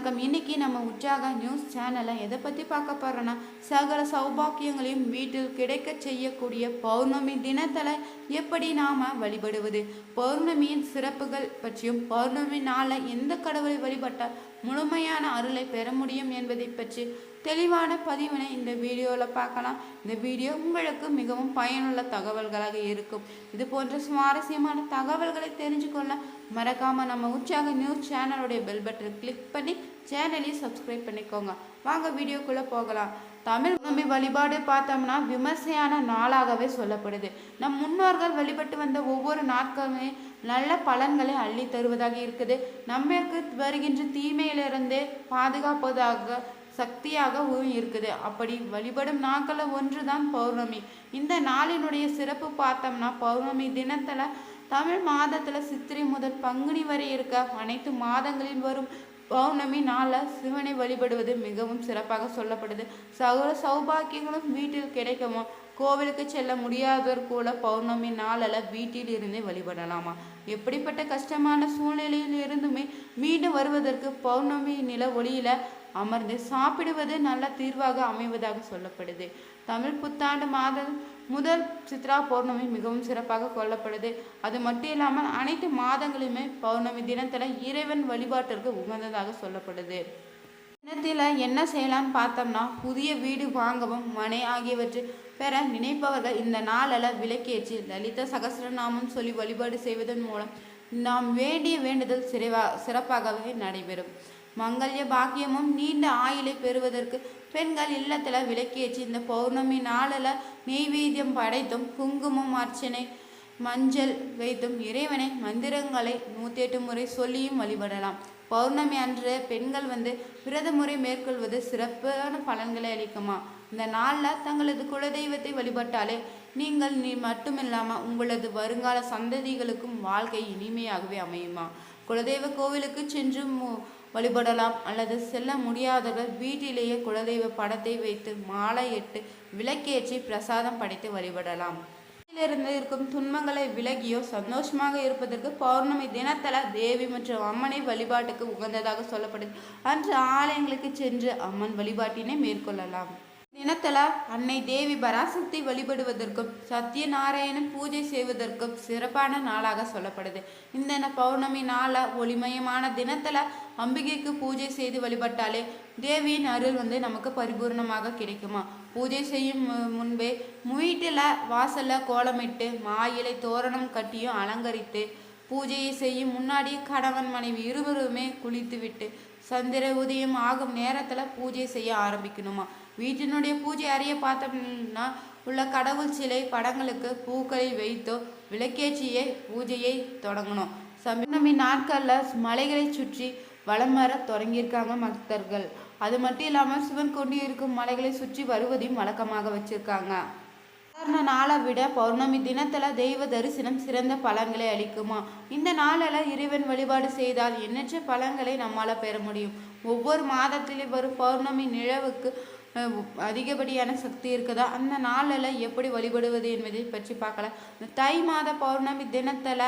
வணக்கம். இன்னைக்கு நம்ம உற்சாக நியூஸ் சேனலை எதை பற்றி பார்க்க போகிறோன்னா சகல சௌபாக்கியங்களையும் வீட்டில் கிடைக்க செய்யக்கூடிய பௌர்ணமி தினத்தில் எப்படி நாம் வழிபடுவது? பௌர்ணமியின் சிறப்புகள் பற்றியும் பௌர்ணமி நாளில் எந்த கடவுளை வழிபட்டால் முழுமையான அருளை பெற முடியும் என்பதை பற்றி தெளிவான பதிவினை இந்த வீடியோவில் பார்க்கலாம். இந்த வீடியோ உங்களுக்கு மிகவும் பயனுள்ள தகவல்களாக இருக்கும். இது போன்ற சுவாரஸ்யமான தகவல்களை தெரிஞ்சுக்கொள்ள மறக்காமல் நம்ம உற்சாக நியூஸ் சேனலுடைய பெல் பட்டனை கிளிக் பண்ணி சேனலையும் சப்ஸ்கிரைப் பண்ணிக்கோங்க. வாங்க வீடியோக்குள்ளே போகலாம். தமிழ் நம்பி வழிபாடு பார்த்தோம்னா விமர்சையான நாளாகவே சொல்லப்படுது. நம் முன்னோர்கள் வழிபட்டு வந்த ஒவ்வொரு நாட்களுமே நல்ல பலன்களை அள்ளி தருவதாக இருக்குது. நம்மளுக்கு வருகின்ற தீமையிலிருந்தே பாதுகாப்பதாக சக்தியாகவும் இருக்குது. அப்படி வழிபடும் நாட்களில் ஒன்று தான் பௌர்ணமி. இந்த நாளினுடைய சிறப்பு பார்த்தோம்னா பௌர்ணமி தினத்தில் தமிழ் மாதத்தில் சித்திரை முதல் பங்குனி வரை இருக்க அனைத்து மாதங்களில் வரும் பௌர்ணமி நாளில் சிவனை வழிபடுவது மிகவும் சிறப்பாக சொல்லப்படுது. சகல சௌபாக்கியங்களும் வீட்டில் கிடைக்குமா? கோவிலுக்கு செல்ல முடியாதவர் கூட பௌர்ணமி நாளில் வீட்டில் இருந்தே வழிபடலாமா? எப்படிப்பட்ட கஷ்டமான சூழ்நிலையில் இருந்துமே மீண்டும் வருவதற்கு பௌர்ணமி நில ஒளியில அமர்ந்து சாப்பிடுவது நல்ல தீர்வாக அமைவதாக சொல்லப்படுது. தமிழ் புத்தாண்டு மாதம் முதல் சித்ரா பௌர்ணமி மிகவும் சிறப்பாக கொல்லப்படுது அது மட்டும் இல்லாமல் அனைத்து மாதங்களுமே பௌர்ணமி தினத்தில் இறைவன் வழிபாட்டிற்கு உகந்ததாக சொல்லப்படுது. தினத்தில் என்ன செய்யலாம்னு பார்த்தோம்னா புதிய வீடு வாங்கவும் மனை ஆகியவற்றை பெற நினைப்பவர்கள் இந்த நாளில் விளக்கேற்றி லலித சகசிரநாமம் சொல்லி வழிபாடு செய்வதன் மூலம் நாம் வேண்டிய வேண்டுதல் சிறைவா சிறப்பாகவே நடைபெறும். மங்கல்ய பாக்கியமும் நீண்ட ஆயுளை பெறுவதற்கு பெண்கள் இல்லத்தில் விளக்கேற்றி இந்த பௌர்ணமி நாளில் நெய்வேத்தியம் படைத்தும் குங்குமம் அர்ச்சனை மஞ்சள் வைத்தும் இறைவனை மந்திரங்களை நூற்றி எட்டு முறை சொல்லியும் வழிபடலாம். பௌர்ணமி அன்று பெண்கள் வந்து விரத முறை மேற்கொள்வது சிறப்பான பலன்களை அளிக்குமா? இந்த நாளில் தங்களது குலதெய்வத்தை வழிபட்டாலே நீங்கள் நீ மட்டுமில்லாமல் உங்களது வருங்கால சந்ததிகளுக்கும் வாழ்க்கை இனிமையாகவே அமையுமா? குலதெய்வ கோவிலுக்கு சென்று மு- வழிபடலாம் அல்லது செல்ல முடியாதவர்கள் வீட்டிலேயே குலதெய்வ படத்தை வைத்து மாலை இட்டு விளக்கேற்றி பிரசாதம் படைத்து வழிபடலாம். இருந்து இருக்கும் துன்பங்களை விலகியோ சந்தோஷமாக இருப்பதற்கு பௌர்ணமி தினத்தல தேவி மற்றும் அம்மனை வழிபாட்டுக்கு உகந்ததாக சொல்லப்படுது அன்று ஆலயங்களுக்கு சென்று அம்மன் வழிபாட்டினை மேற்கொள்ளலாம். தினத்தல அன்னை தேவி பராசக்தி வழிபடுவதற்கும் சத்யநாராயணன் பூஜை செய்வதற்கும் சிறப்பான நாளாக சொல்லப்படுது. இந்த பௌர்ணமி நாள ஒளிமயமான தினத்தில் அம்பிகைக்கு பூஜை செய்து வழிபட்டாலே தேவியின் அருள் வந்து நமக்கு பரிபூர்ணமாக கிடைக்குமா? பூஜை செய்யும் மு- முன்பே வீட்டில் வாசலில் கோலமிட்டு மாயிலை தோரணம் கட்டியும் அலங்கரித்து பூஜையை செய்யும் முன்னாடி கணவன் மனைவி இருவருமே குளித்துவிட்டு சந்திர உதயம் ஆகும் நேரத்தில் பூஜை செய்ய ஆரம்பிக்கணுமா? வீட்டினுடைய பூஜை அறைய பார்த்தோம்னா உள்ள கடவுள் சிலை படங்களுக்கு பூக்களை வைத்தோ விளக்கேற்றியே பூஜையை தொடங்கணும். சமீபமி நாட்களில் மலைகளை சுற்றி வளம் வர தொடங்கியிருக்காங்க பக்தர்கள். அது மட்டும் இல்லாமல் சிவன் கொண்டு இருக்கும் மலைகளை சுற்றி வருவதையும் வழக்கமாக வச்சிருக்காங்க. சாதாரண நாளை விட பௌர்ணமி தினத்தில் தெய்வ தரிசனம் சிறந்த பலன்களை அளிக்குமா? இந்த நாளில் இறைவன் வழிபாடு செய்தால் எண்ணற்ற பலன்களை நம்மால் பெற முடியும். ஒவ்வொரு மாதத்திலே வரும் பௌர்ணமி நிலவுக்கு அதிகப்படியான சக்தி இருக்குதா? அந்த நாளில் எப்படி வழிபடுவது என்பதை பற்றி பார்க்கலாம். இந்த தை மாத பௌர்ணமி தினத்தில்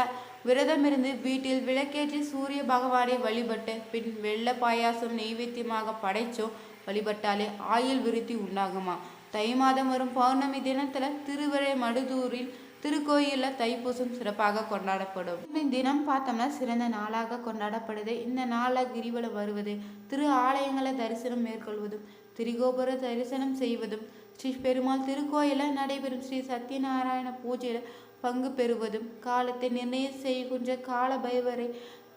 விரதம் இருந்து வீட்டில் விளக்கேற்றி சூரிய பகவானை வழிபட்டு பின் வெள்ளை பாயாசம் நெய்வேத்தியமாக படைச்சோம் வழிபட்டாலே ஆயுள் விருத்தி உண்டாகுமா? தை மாதம் வரும் பௌர்ணமி தினத்தில் திருவரை மடுதூரில் திருக்கோயிலில் தைப்பூசம் சிறப்பாக கொண்டாடப்படும். தினம் பார்த்தோம்னா சிறந்த நாளாக கொண்டாடப்படுது. இந்த நாளில் கிரிவலம் வருவது திரு ஆலயங்களை தரிசனம் மேற்கொள்வதும் திரிகோபுர தரிசனம் செய்வதும் ஸ்ரீ பெருமாள் திருக்கோயிலில் நடைபெறும் ஸ்ரீ சத்யநாராயண பூஜையில் பங்கு பெறுவதும் காலத்தை நிர்ணயம் செய்கின்ற கால பைவரை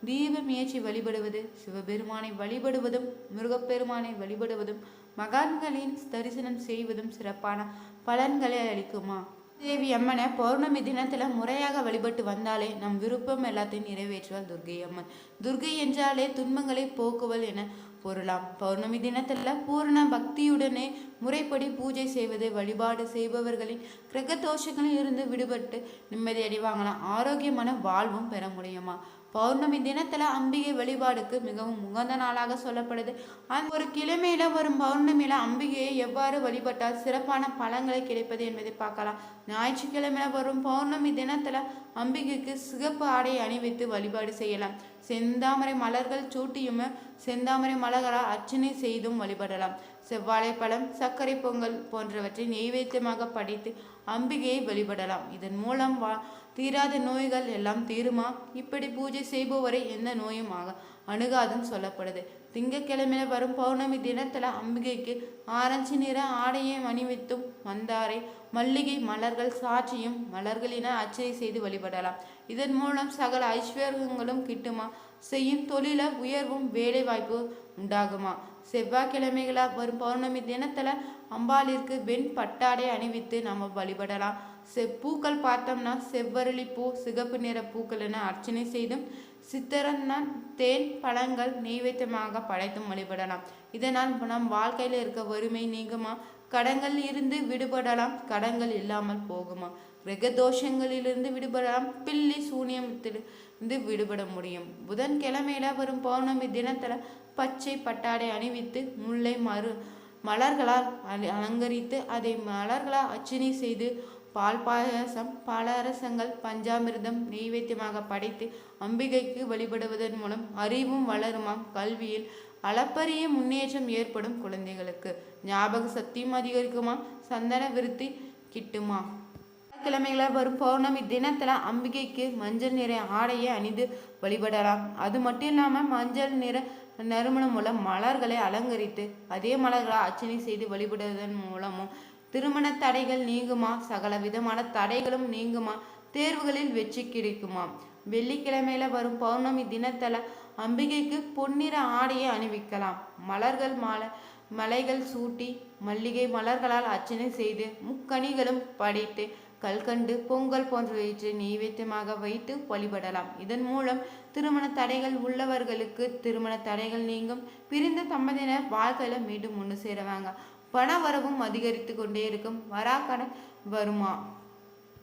தீபம் ஏற்றி வழிபடுவது சிவபெருமானை வழிபடுவதும் முருகப்பெருமானை வழிபடுவதும் மகான்களின் தரிசனம் செய்வதும் சிறப்பான பலன்களை அளிக்குமா? தேவி அம்மனை பௌர்ணமி தினத்துல முறையாக வழிபட்டு வந்தாலே நம் விருப்பம் எல்லாத்தையும் நிறைவேற்றுவாள் துர்கை அம்மன். துர்கை என்றாலே துன்பங்களை போக்குவல் என பொருளாம். பௌர்ணமி தினத்துல பூர்ண பக்தியுடனே முறைப்படி பூஜை செய்வது வழிபாடு செய்பவர்களின் கிரக தோஷங்களில் இருந்து விடுபட்டு நிம்மதி அடைவாங்களாம் ஆரோக்கியமான வாழ்வும் பெற முடியுமா? பௌர்ணமி தினத்துல அம்பிகை வழிபாடுக்கு மிகவும் உகந்த நாளாக சொல்லப்படுது. அந்த ஒரு கிழமையில வரும் பௌர்ணமியில அம்பிகையை எவ்வாறு வழிபட்டால் சிறப்பான பலன்களை கிடைப்பது என்பதை பார்க்கலாம். ஞாயிற்றுக்கிழமையில வரும் பௌர்ணமி தினத்துல அம்பிகைக்கு சிகப்பு ஆடை அணிவித்து வழிபாடு செய்யலாம். செந்தாமரை மலர்கள் சூட்டியும் செந்தாமரை மலர்களால் அர்ச்சனை செய்தும் வழிபடலாம். செவ்வாழை பழம் சர்க்கரை பொங்கல் போன்றவற்றை நெய்வேத்தியமாக படைத்து அம்பிகையை வழிபடலாம் இதன் மூலம் வா தீராத நோய்கள் எல்லாம் தீருமா? இப்படி பூஜை செய்பவரை எந்த நோயும் ஆக அணுகாதுன்னு சொல்லப்படுது. திங்கக்கிழமையில வரும் பௌர்ணமி தினத்துல அம்பிகைக்கு ஆரஞ்சு நிற ஆடையை அணிவித்தும் வந்தாரை. மல்லிகை மலர்கள் சாட்சியும் மலர்களின அர்ச்சனை செய்து வழிபடலாம். இதன் மூலம் சகல ஐஸ்வர்யங்களும் கிட்டுமா? செய்யும் தொழில உயர்வும் வேலைவாய்ப்பு உண்டாகுமா? செவ்வாய்க்கிழமைகளா வரும் பௌர்ணமி தினத்துல அம்பாளிற்கு வெண் பட்டாடை அணிவித்து நம்ம வழிபடலாம். செ பூக்கள் பார்த்தோம்னா செவ்வரளி பூ சிகப்பு நிற பூக்கள் என அர்ச்சனை செய்தும் சித்திரன்னா தேன் பழங்கள் நெய்வேத்தியமாக படைத்தும் வழிபடலாம். இதனால் நம் வாழ்க்கையில் இருக்க வறுமை நீங்குமா? கடங்கள் இருந்து விடுபடலாம் கடங்கள் இல்லாமல் போகுமா? கிரக தோஷங்களிலிருந்து விடுபடலாம் பில்லி சூனியம் இருந்து விடுபட முடியும். புதன்கிழமையில வரும் பௌர்ணமி தினத்துல பச்சை பட்டாடை அணிவித்து முல்லை மறு மலர்களால் அல- அலங்கரித்து அதை மலர்களால் அர்ச்சனை செய்து பால் பல பலரசங்கள் பஞ்சாமிர்தம் நெய்வேத்தியமாக படைத்து அம்பிகைக்கு வழிபடுவதன் மூலம் அறிவும் வளருமாம். கல்வியில் அளப்பரிய முன்னேற்றம் ஏற்படும் குழந்தைகளுக்கு. ஞாபக சக்தியும் அதிகரிக்குமா சந்தன விருத்தி கிட்டுமா கிழமைகள வரும் பௌர்ணமி தினத்தில் அம்பிகைக்கு மஞ்சள் நிற ஆடையை அணிந்து வழிபடலாம். அது மட்டும் இல்லாமல் மஞ்சள் நிற நறுமணம் மூலம் மலர்களை அலங்கரித்து அதே மலர்களை அர்ச்சனை செய்து வழிபடுவதன் மூலமும் திருமண தடைகள் நீங்குமா? சகல விதமான தடைகளும் நீங்குமா? தேர்வுகளில் வெற்றி கிடைக்குமா? வெள்ளிக்கிழமையில வரும் பௌர்ணமி தினத்தில் அம்பிகைக்கு பொன்னிற ஆடையை அணிவிக்கலாம். மலர்கள் மாலை மலைகள் சூட்டி மல்லிகை மலர்களால் அர்ச்சனை செய்து முக்கணிகளும் படைத்து கல்கண்டு பொங்கல் போன்றவற்றை நெய்வேத்தியமாக வைத்து வழிபடலாம். இதன் மூலம் திருமண தடைகள் உள்ளவர்களுக்கு திருமண தடைகள் நீங்கும். பிரிந்த தம்பதியினர் வாழ்க்கையில மீண்டும் ஒன்று சேருவாங்க. பண வரவும் அதிகரித்து கொண்டே இருக்கும். வராக்கடன் வருமா?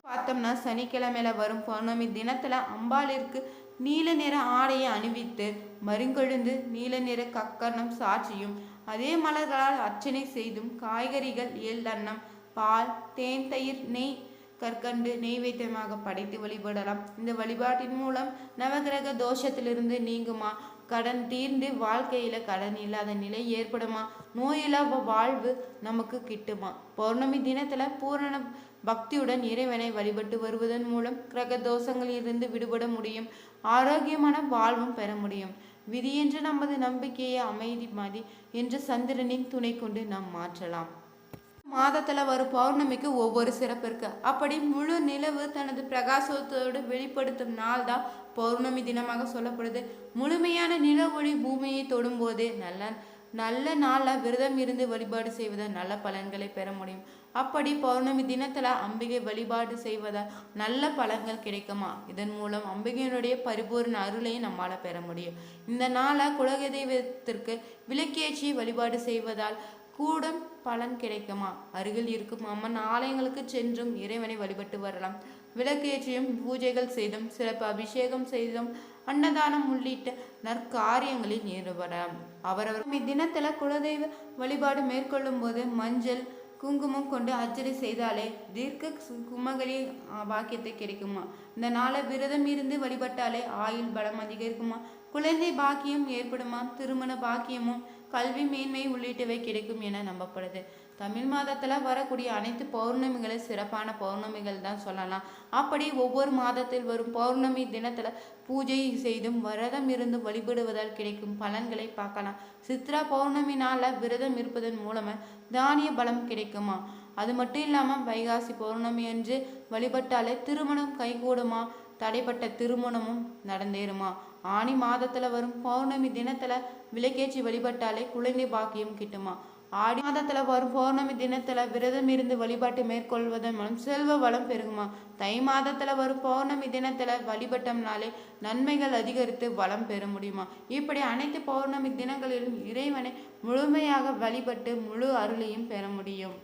பார்த்தோம்னா சனிக்கிழமையில வரும் பௌர்ணமி தினத்துல அம்பாளிற்கு நீல நிற ஆடையை அணிவித்து மருங்கொழுந்து நீல நிற கக்கணம் சாட்சியும் அதே மலர்களால் அர்ச்சனை செய்தும் காய்கறிகள் எள் அன்னம் பால் தேன் தயிர் நெய் கற்கண்டு நெய்வேத்தியமாக படைத்து வழிபடலாம். இந்த வழிபாட்டின் மூலம் நவகிரக தோஷத்திலிருந்து நீங்குமா? கடன் தீர்ந்து வாழ்க்கையில கடன் இல்லாத நிலை ஏற்படுமா? நோயில்லா வாழ்வு நமக்கு கிட்டுமா? பௌர்ணமி தினத்துல பூரண பக்தியுடன் இறைவனை வழிபட்டு வருவதன் மூலம் கிரக தோஷங்களிலிருந்து விடுபட முடியும். ஆரோக்கியமான வாழ்வும் பெற முடியும். விதி என்று நமது நம்பிக்கையை அமைதி மதி என்று சந்திரனின் துணை கொண்டு நாம் மாற்றலாம். மாதத்தில் வரும் பௌர்ணமிக்கு ஒவ்வொரு சிறப்பு இருக்கு. அப்படி முழு நிலவு தனது பிரகாசத்தோடு வெளிப்படுத்தும் நாள் தான் பௌர்ணமி தினமாக சொல்லப்படுது. முழுமையான நில ஒளி பூமியை தொடும்போது நல்ல நல்ல நாளில் விரதம் இருந்து வழிபாடு செய்வதால் நல்ல பலன்களை பெற முடியும். அப்படி பௌர்ணமி தினத்தில் அம்பிகை வழிபாடு செய்வதால் நல்ல பலன்கள் கிடைக்குமா? இதன் மூலம் அம்பிகையினுடைய பரிபூர்ண அருளையும் நம்மால் பெற முடியும். இந்த நாளை குலதெய்வத்திற்கு விளக்கேற்றி வழிபாடு செய்வதால் கூடம் பலன் கிடைக்குமா? அருகில் இருக்கும் அம்மன் ஆலயங்களுக்கு சென்றும் இறைவனை வழிபட்டு வரலாம். விளக்கேற்றியும் பூஜைகள் செய்தும் சிறப்பு அபிஷேகம் செய்தும் அன்னதானம் உள்ளிட்ட நற்காரியங்களில் ஈடுபடலாம். அவரவர் இத்தினத்தில் குலதெய்வ வழிபாடு மேற்கொள்ளும் போது மஞ்சள் குங்குமம் கொண்டு அர்ச்சனை செய்தாலே தீர்க்க குமகரி பாக்கியத்தை கிடைக்குமா? இந்த நாளை விரதம் இருந்து வழிபட்டாலே ஆயுள் பலம் அதிகரிக்குமா? குழந்தை பாக்கியம் ஏற்படுமா? திருமண பாக்கியமும் கல்வி மேன்மை உள்ளிட்டவை கிடைக்கும் என நம்பப்படுது. தமிழ் மாதத்தில் வரக்கூடிய அனைத்து பௌர்ணமிகளும் சிறப்பான பௌர்ணமிகள் தான் சொல்லலாம். அப்படி ஒவ்வொரு மாதத்தில் வரும் பௌர்ணமி தினத்தில் பூஜை செய்தும் விரதம் இருந்து வழிபடுவதால் கிடைக்கும் பலன்களை பார்க்கலாம். சித்ரா பௌர்ணமி நாளில் விரதம் இருப்பதன் மூலமாக தானிய பலம் கிடைக்குமா? அது மட்டும் இல்லாமல் வைகாசி பௌர்ணமி அன்று வழிபட்டாலே திருமணம் கைகூடுமா? தடைப்பட்ட திருமணமும் நடந்தேறுமா? ஆனி மாதத்துல வரும் பௌர்ணமி தினத்துல விளக்கேற்றி வழிபட்டாலே குழந்தை பாக்கியம் கிட்டுமா? ஆடி மாதத்துல வரும் பௌர்ணமி தினத்துல விரதம் இருந்து வழிபாட்டு மேற்கொள்வதன் மூலம் செல்வ வளம் பெருகுமா? தை மாதத்துல வரும் பௌர்ணமி தினத்துல வழிபட்டோம்னாலே நன்மைகள் அதிகரித்து வளம் பெற முடியுமா? இப்படி அனைத்து பௌர்ணமி தினங்களிலும் இறைவனை முழுமையாக வழிபட்டு முழு அருளையும் பெற முடியும்.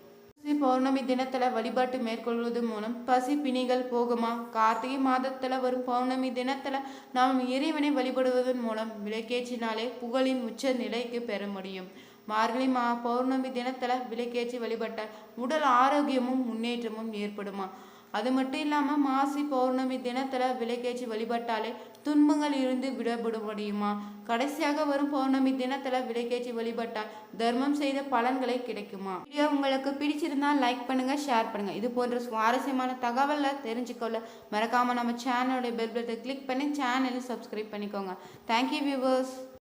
மாசி பௌர்ணமி தினத்துல வழிபாட்டு மேற்கொள்வது மூலம் பசி பிணிகள் போகுமா? கார்த்திகை மாதத்துல வரும் பௌர்ணமி தினத்துல நாம் இறைவனை வழிபடுவதன் மூலம் விளக்கேற்றினாலே புகழின் உச்ச நிலைக்கு பெற முடியும். மார்கழி மா பௌர்ணமி தினத்துல விளக்கேற்றி வழிபட்டால் உடல் ஆரோக்கியமும் முன்னேற்றமும் ஏற்படுமா? அது மட்டும் இல்லாமல் மாசி பௌர்ணமி தினத்தில் விளக்கேற்றி வழிபட்டாலே துன்பங்கள் இருந்து விடப்பட முடியுமா கடைசியாக வரும் பௌர்ணமி தினத்தில் விளக்கேற்றி வழிபட்டால் தர்மம் செய்த பலன்களை கிடைக்குமா? வீடியோ உங்களுக்கு பிடிச்சிருந்தா லைக் பண்ணுங்க ஷேர் பண்ணுங்க. இது போன்ற சுவாரஸ்யமான தகவலை தெரிஞ்சுக்கொள்ள மறக்காமல் நம்ம சேனலுடைய பெல் பட்டனை கிளிக் பண்ணி சேனலை சப்ஸ்கிரைப் பண்ணிக்கோங்க. Thank you viewers